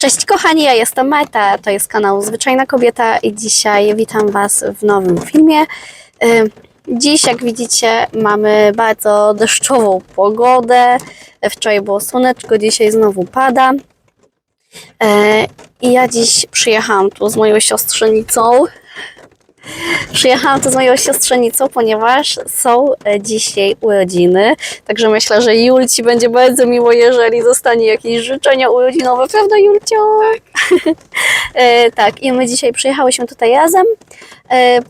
Cześć kochani, ja jestem Meta, to jest kanał Zwyczajna Kobieta i dzisiaj witam Was w nowym filmie. Y, Dziś, jak widzicie, mamy bardzo deszczową pogodę. Wczoraj było słoneczko, dzisiaj znowu pada. E, I ja dziś przyjechałam tu z moją siostrzenicą. Przyjechałam tu z moją siostrzenicą, ponieważ są e, dzisiaj urodziny. Także myślę, że Julci będzie bardzo miło, jeżeli zostanie jakieś życzenia urodzinowe, prawda Julcio? Tak. e, tak, i my dzisiaj przyjechałyśmy tutaj razem. E,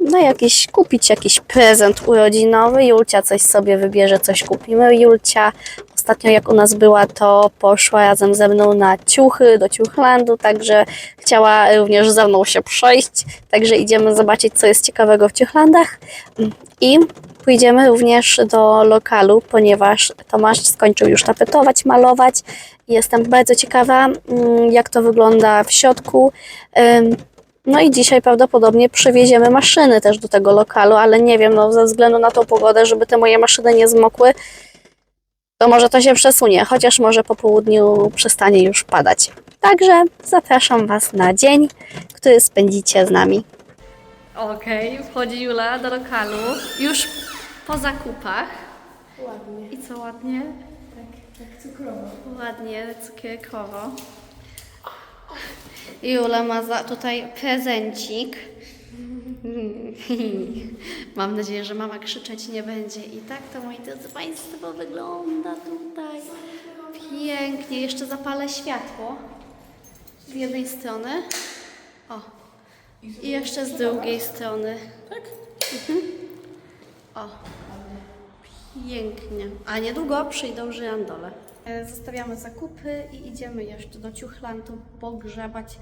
no jakiś, kupić jakiś prezent urodzinowy. Julcia coś sobie wybierze, coś kupimy. Julcia ostatnio jak u nas była, to poszła razem ze mną na ciuchy, do ciuchlandu, także chciała również ze mną się przejść. Także idziemy zobaczyć, co jest ciekawego w ciuchlandach. I pójdziemy również do lokalu, ponieważ Tomasz skończył już tapetować, malować. Jestem bardzo ciekawa, mm, jak to wygląda w środku. No i dzisiaj prawdopodobnie przywieziemy maszyny też do tego lokalu, ale nie wiem, no ze względu na tą pogodę, żeby te moje maszyny nie zmokły, to może to się przesunie, chociaż może po południu przestanie już padać. Także zapraszam Was na dzień, który spędzicie z nami. Okej, wchodzi Jula do lokalu, już po zakupach. Ładnie, I co ładnie? tak, tak cukrowo. Ładnie, cukierkowo. Jula ma za, tutaj prezencik. Mam nadzieję, że mama krzyczeć nie będzie. I tak to, moi drodzy Państwo, wygląda tutaj. Pięknie. Jeszcze zapalę światło z jednej strony. O. I jeszcze z drugiej strony. Tak? O. Pięknie. A niedługo przyjdą żyrandole. E, Zostawiamy zakupy i idziemy jeszcze do Ciuchlandu pogrzebać,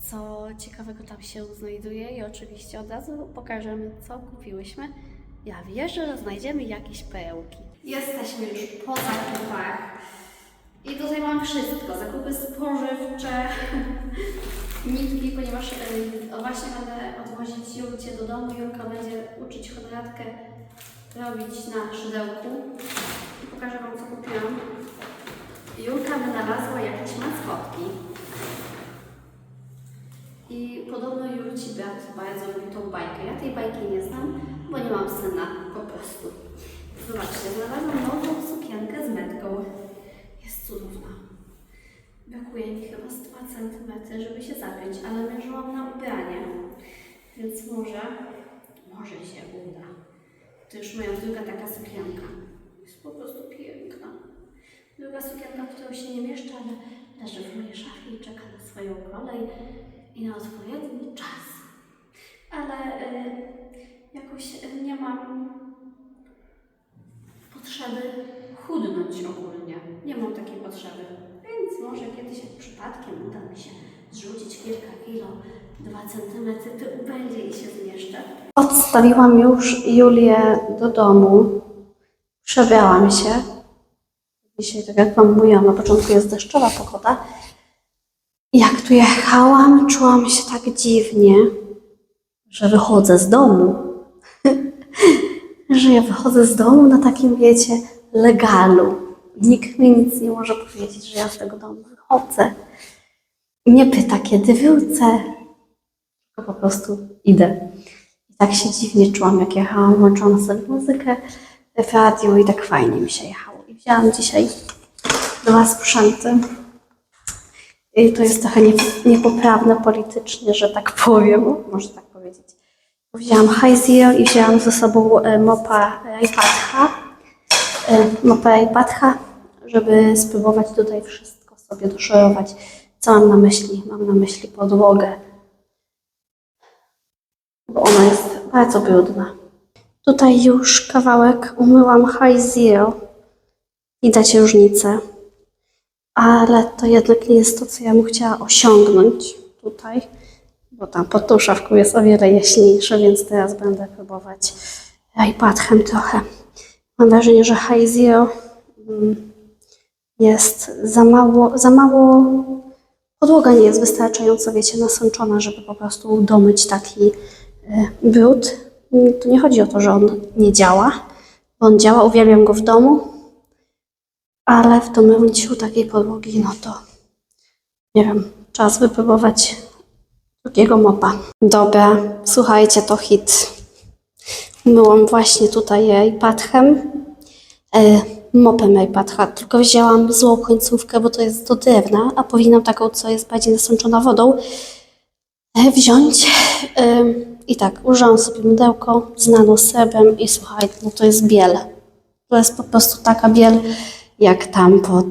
co ciekawego tam się znajduje i oczywiście od razu pokażemy, co kupiłyśmy. Ja wierzę, że znajdziemy jakieś perełki. Jesteśmy już po zakupach. I tutaj mam wszystko. Zakupy spożywcze, nitki, ponieważ właśnie będę odwozić Julcie do domu. Julka będzie uczyć chodratkę robić na szydełku. I pokażę Wam, co kupiłam. Julka wynalazła jakieś maskotki. I podobno Julci brat bardzo lubi tą bajkę. Ja tej bajki nie znam, bo nie mam syna, po prostu. Zobaczcie, znalazłam nową sukienkę z metką. Jest cudowna. Brakuje mi chyba z 2 cm, żeby się zapiąć, ale mierzyłam na ubranie, więc może, może się uda. To już moja druga taka sukienka. Jest po prostu piękna. Druga sukienka, w którą się nie mieszczę, ale leży w mojej szafie i czeka na swoją kolej i na odpowiedni czas. Ale y, jakoś y, nie mam potrzeby chudnąć ogólnie. Nie mam takiej potrzeby. Więc może kiedyś jak przypadkiem uda mi się zrzucić kilka kilo, dwa centymetry, to ubędzie i się zmieszczę. Odstawiłam już Julię do domu. Przebrałam się. Dzisiaj, tak jak Wam mówiłam, na początku jest deszczowa pogoda. Jak tu jechałam, czułam się tak dziwnie, że wychodzę z domu. że ja wychodzę z domu na takim, wiecie, legalu. Nikt mi nic nie może powiedzieć, że ja z tego domu wychodzę. Nie pyta, kiedy wrócę, tylko po prostu idę. I tak się dziwnie czułam, jak jechałam, włączyłam sobie muzykę w radiu i tak fajnie mi się jechało. I wzięłam dzisiaj dwa sprzęty. I to jest trochę nie, niepoprawne politycznie, że tak powiem, można tak powiedzieć. Wzięłam High Zero i wzięłam ze sobą e, mopa iPadha, e, mopa iPadha, żeby spróbować tutaj wszystko sobie doszorować. Co mam na myśli? Mam na myśli podłogę, bo ona jest bardzo brudna. Tutaj już kawałek umyłam High Zero. Widać różnicę, ale to jednak nie jest to, co ja bym chciała osiągnąć tutaj bo tam pod tą szafką jest o wiele jaśniejsze, więc teraz będę próbować iPadem trochę. Mam wrażenie, że High Zero mm, jest za mało, za mało, podłoga nie jest wystarczająco, wiecie, nasączona, żeby po prostu domyć taki brud. Mm, Tu nie chodzi o to, że on nie działa, bo on działa, uwielbiam go w domu, ale w domyciu takiej podłogi, no to Nie wiem, czas wypróbować drugiego mopa. Dobra, słuchajcie, to hit. Myłam właśnie tutaj iPadem, e, mopem iPadha, tylko wzięłam złą końcówkę, bo to jest do drewna, a powinnam taką, co jest bardziej nasączona wodą, e, wziąć. E, I tak, użyłam sobie mydełko z nanosebem i słuchajcie, no to jest biel. To jest po prostu taka biel, jak tam pod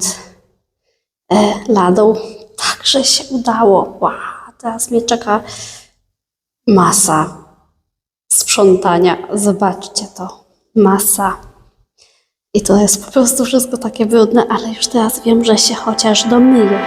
e, ladą. Także się udało. Wow, teraz mnie czeka masa sprzątania. Zobaczcie to. Masa. I to jest po prostu wszystko takie brudne, ale już teraz wiem, że się chociaż domyję.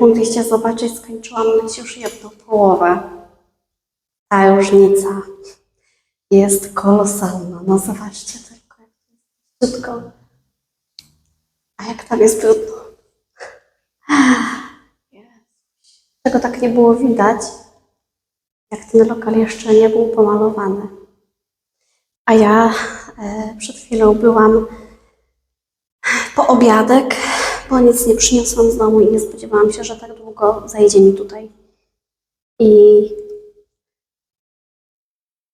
Mogliście zobaczyć, skończyłam już jedną połowę. Ta różnica jest kolosalna. No zobaczcie tylko, jak to jest szybko. A jak tam jest brudno. Tego tak nie było widać, jak ten lokal jeszcze nie był pomalowany. A ja e, przed chwilą byłam po obiadek, bo nic nie przyniosłam z domu i nie spodziewałam się, że tak długo zajdzie mi tutaj. I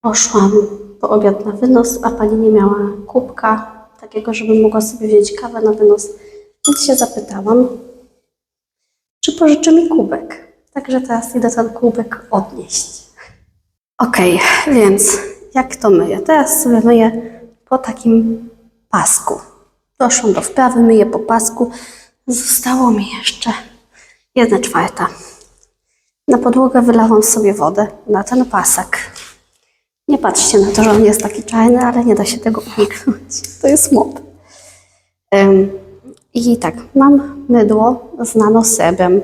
poszłam po obiad na wynos, a pani nie miała kubka takiego, żeby mogła sobie wziąć kawę na wynos. Więc się zapytałam, czy pożyczy mi kubek. Także teraz idę ten kubek odnieść. Okej, więc jak to myję? Teraz sobie myję po takim pasku. Doszłam do wprawy, myję po pasku. Zostało mi jeszcze jedna czwarta. Na podłogę wylałam sobie wodę na ten pasek. Nie patrzcie na to, że on jest taki czarny, ale nie da się tego uniknąć. To jest mop. I tak, mam mydło z nanosebem.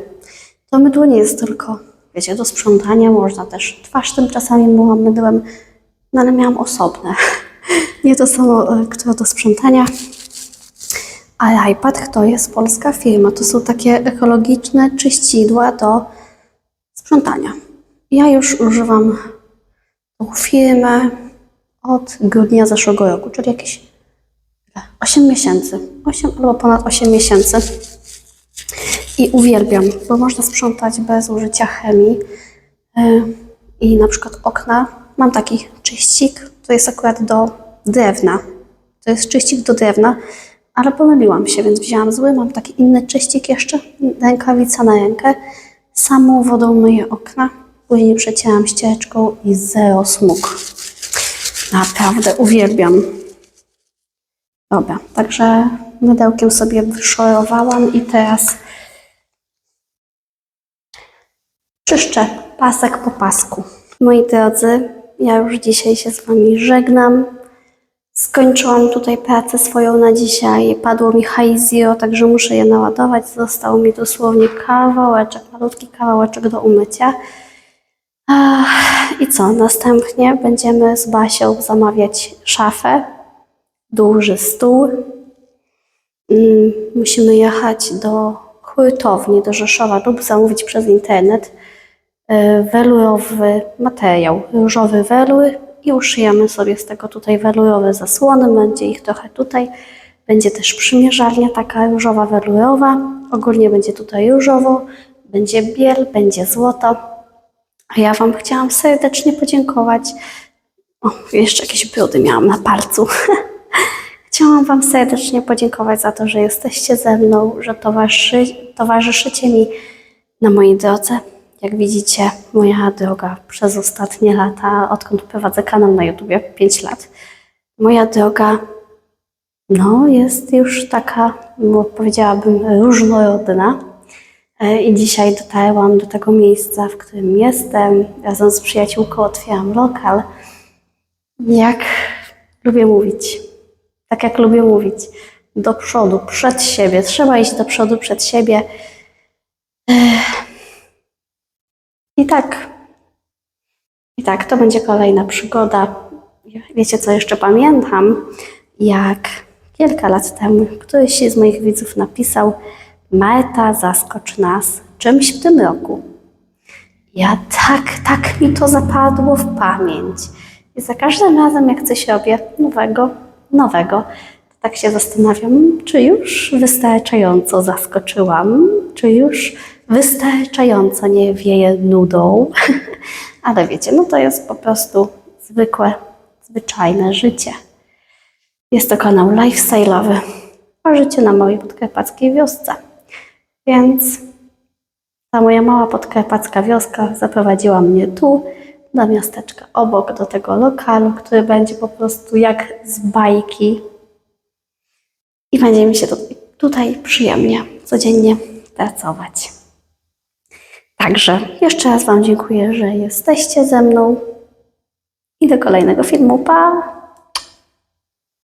To mydło nie jest tylko, wiecie, do sprzątania, można też twarz tym czasami myłam mydłem, no ale miałam osobne. Nie to samo, e, które do sprzątania. Ale iPad to jest polska firma. To są takie ekologiczne czyścidła do sprzątania. Ja już używam tą firmę od grudnia zeszłego roku, czyli jakieś ile? 8 miesięcy. 8 albo ponad 8 miesięcy. I uwielbiam, bo można sprzątać bez użycia chemii. Yy, I na przykład okna. Mam taki czyścik, to jest akurat do drewna. To jest czyścik do drewna, ale pomyliłam się, więc wzięłam zły. Mam taki inny czyścik jeszcze, rękawica na rękę. Samą wodą myję okna, później przecieram ściereczką i zero smug. Naprawdę uwielbiam. Dobra, także mydełkiem sobie wyszorowałam i teraz czyszczę pasek po pasku. Moi drodzy, ja już dzisiaj się z Wami żegnam. Skończyłam tutaj pracę swoją na dzisiaj. Padło mi high zero, także muszę je naładować. Został mi dosłownie kawałeczek, malutki kawałeczek do umycia. I co? Następnie będziemy z Basią zamawiać szafę, duży stół. Mm, Musimy jechać do hurtowni, do Rzeszowa lub zamówić przez internet e, welurowy materiał, różowy welur i uszyjemy sobie z tego tutaj welurowe zasłony, będzie ich trochę tutaj. Będzie też przymierzalnia taka różowa welurowa, ogólnie będzie tutaj różowo, będzie biel, będzie złoto. A ja Wam chciałam serdecznie podziękować. O, jeszcze jakieś brudy miałam na palcu. Chciałam Wam serdecznie podziękować za to, że jesteście ze mną, że towarzyszy, towarzyszycie mi na mojej drodze. Jak widzicie, moja droga przez ostatnie lata, odkąd prowadzę kanał na YouTubie, 5 lat, moja droga no, jest już taka, no, powiedziałabym, różnorodna. E, I dzisiaj dotarłam do tego miejsca, w którym jestem. Razem z przyjaciółką otwieram lokal. Jak lubię mówić, tak jak lubię mówić, do przodu, przed siebie. Trzeba iść do przodu, przed siebie. I tak, i tak, to będzie kolejna przygoda. Wiecie, co jeszcze pamiętam? Jak kilka lat temu któryś z moich widzów napisał: Marta, zaskocz nas czymś w tym roku. Ja tak, tak mi to zapadło w pamięć. I za każdym razem, jak coś robię nowego, nowego, tak się zastanawiam, czy już wystarczająco zaskoczyłam, czy już wystarczająco nie wieje nudą. Ale wiecie, no to jest po prostu zwykłe, zwyczajne życie. Jest to kanał lifestyle'owy o życiu na małej podkarpackiej wiosce. Więc ta moja mała podkarpacka wioska zaprowadziła mnie tu, do miasteczka obok, do tego lokalu, który będzie po prostu jak z bajki. I będzie mi się tutaj przyjemnie codziennie pracować. Także jeszcze raz Wam dziękuję, że jesteście ze mną. I do kolejnego filmu. Pa!